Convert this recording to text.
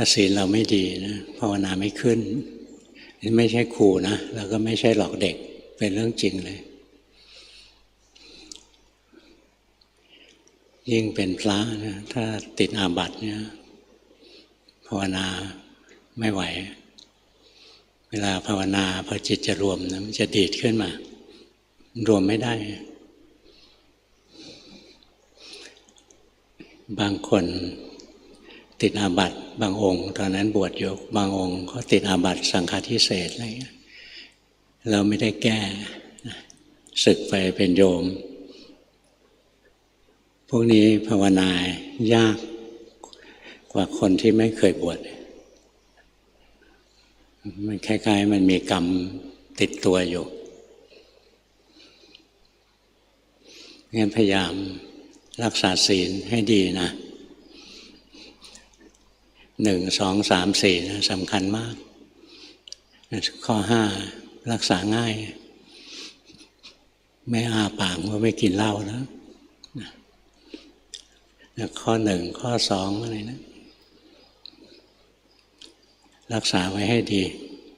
ถ้าศีลเราไม่ดีนะภาวนาไม่ขึ้นนี่ไม่ใช่ขู่นะแล้วก็ไม่ใช่หลอกเด็กเป็นเรื่องจริงเลย ยิ่งเป็นพระนะถ้าติดอาบัติเนี่ยภาวนาไม่ไหว เวลาภาวนาพอจิตจะรวมนะมันจะดีดขึ้นมา รวมไม่ได้ บางคน ติดอาบัติบางองค์ ตอนนั้นบวชอยู่บางองค์ก็ติดอาบัติสังฆาทิเศษอะไรเงี้ยเราไม่ได้แก้ศึกไปเป็นโยม พวกนี้ภาวนายากกว่าคนที่ไม่เคยบวชมันคล้ายๆ มันมีกรรมติดตัวอยู่งั้นพยายามรักษาศีลให้ดีนะ หนึ่งสองสามสี่สำคัญมาก ข้อห้ารักษาง่าย ไม่อาปากว่าไม่กินเหล้าแล้วข้อหนึ่งข้อสองอะไรนะ รักษาไว้ให้ดี